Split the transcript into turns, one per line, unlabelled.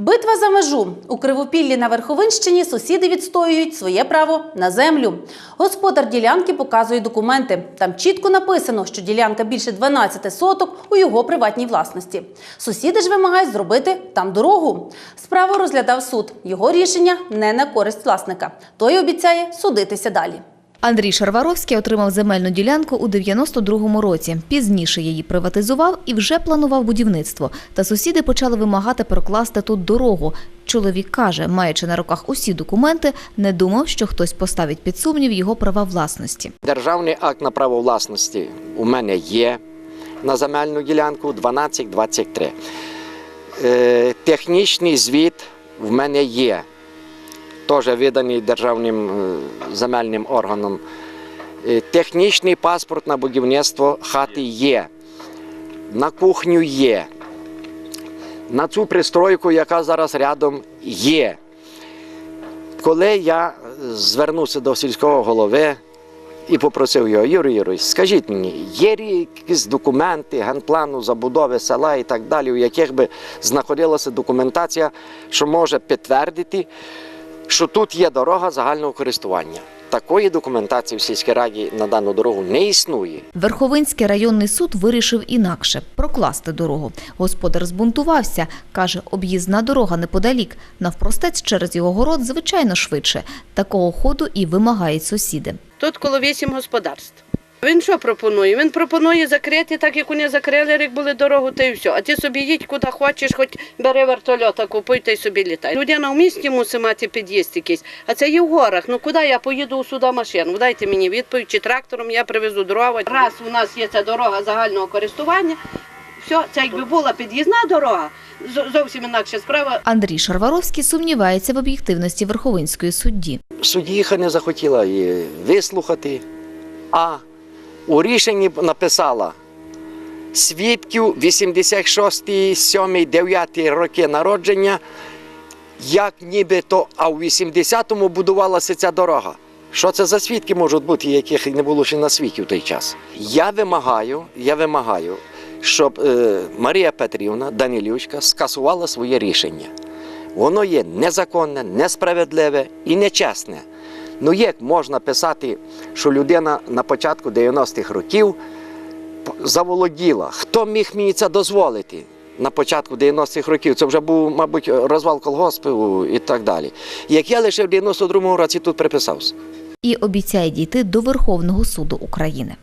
Битва за межу у Кривопіллі на Верховинщині сусіди відстоюють своє право на землю. Господар ділянки показує документи. Там чітко написано, що ділянка більше 12 соток у його приватній власності. Сусіди ж вимагають зробити там дорогу. Справу розглядав суд. Його рішення не на користь власника. Той обіцяє судитися далі.
Андрій Шарваровський отримав земельну ділянку у 92-му році. Пізніше її приватизував і вже планував будівництво. Та сусіди почали вимагати прокласти тут дорогу. Чоловік каже, маючи на руках усі документи, не думав, що хтось поставить під сумнів його права власності.
Державний акт на право власності у мене є на земельну ділянку 1223. Е, технічний звіт в мене є, теж виданий державним е, земельним органом. Е, технічний паспорт на будівництво хати є, на кухню є, на цю пристройку, яка зараз рядом є. Коли я звернувся до сільського голови і попросив його, Юрій Юрійович, скажіть мені, є якісь документи генплану забудови села і так далі, у яких би знаходилася документація, що може підтвердити, що тут є дорога загального користування. Такої документації в сільській раді на дану дорогу не існує.
Верховинський районний суд вирішив інакше – прокласти дорогу. Господар збунтувався. Каже, об'їзна дорога неподалік. Навпростець через його город звичайно швидше. Такого ходу і вимагають сусіди.
Тут коло вісім господарств. Він що пропонує? Він пропонує закрити, так як вони закрили, як були дорогу, та й все. А ти собі їдь куди хочеш, хоч бери вертольота, купуй та й собі літай. Людина в місті мусить мати під'їзд якийсь, а це є в горах. Ну куди я поїду сюди машину? Дайте мені відповідь, чи трактором я привезу дрова. Раз у нас є ця дорога загального користування, все, це якби була під'їзна дорога, зовсім інакша справа.
Андрій Шарваровський сумнівається в об'єктивності Верховинської судді.
Суддіха не захотіла її вислухати, а у рішенні написала свідків 86, 7, 9 роки народження, як нібито, а в 80-му будувалася ця дорога. Що це за свідки можуть бути, яких не було ще на світі в той час? Я вимагаю, я вимагаю, щоб е, Марія Петрівна Данилючка скасувала своє рішення. Воно є незаконне, несправедливе і нечесне. Ну як можна писати, що людина на початку 90-х років заволоділа? Хто міг мені це дозволити? На початку 90-х років це вже був, мабуть, розвал колгоспу і так далі. Як я лише в 92-му році тут приписався.
І обіцяє дійти до Верховного суду України.